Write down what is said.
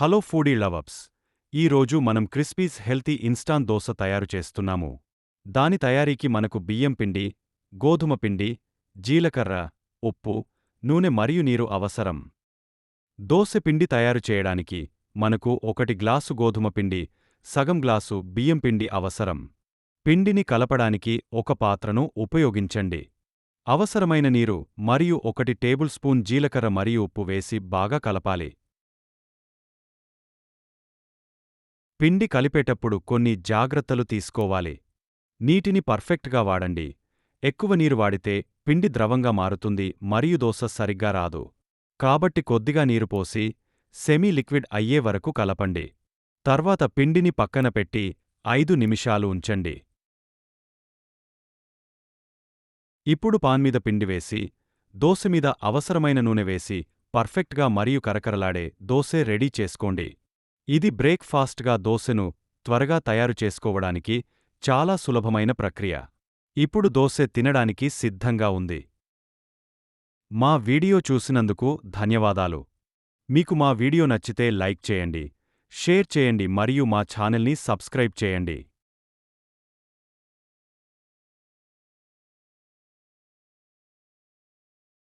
Hello foodie లవబ్స్ ఈరోజు మనం crispies healthy instant dosa తయారు చేస్తున్నాము. దాని తయారీకి మనకు బియ్యం పిండి గోధుమ పిండి జీలకర్ర ఉప్పు నూనె మరియు నీరు అవసరం. దోసె పిండి తయారు చేయడానికి మనకు ఒకటి గ్లాసు గోధుమ పిండి సగం గ్లాసు బియ్యం పిండి అవసరం. పిండిని కలపడానికి ఒక పాత్రను ఉపయోగించండి. అవసరమైన నీరు మరియు ఒకటి టేబుల్ స్పూన్ జీలకర్ర మరియు ఉప్పు వేసి బాగా కలపాలి. పిండి కలిపేటప్పుడు కొన్ని జాగ్రత్తలు తీసుకోవాలి. నీటిని పర్ఫెక్ట్గా వాడండి. ఎక్కువ నీరు వాడితే పిండి ద్రవంగా మారుతుంది మరియు దోశ సరిగ్గా రాదు. కాబట్టి కొద్దిగా నీరు పోసి సెమీ లిక్విడ్ అయ్యే వరకు కలపండి. తర్వాత పిండిని పక్కన పెట్టి ఐదు నిమిషాలు ఉంచండి. ఇప్పుడు పాన్మీద పిండి వేసి దోసె మీద అవసరమైన నూనె వేసి పర్ఫెక్ట్గా మరియు కరకరలాడే దోసె రెడీ చేసుకోండి. ఇది బ్రేక్ఫాస్ట్గా దోసెను త్వరగా తయారు చేసుకోవడానికి చాలా సులభమైన ప్రక్రియ. ఇప్పుడు దోసె తినడానికి సిద్ధంగా ఉంది. మా వీడియో చూసినందుకు ధన్యవాదాలు. మీకు మా వీడియో నచ్చితే లైక్ చేయండి షేర్ చేయండి మరియు మా ఛానల్ని సబ్స్క్రైబ్ చేయండి.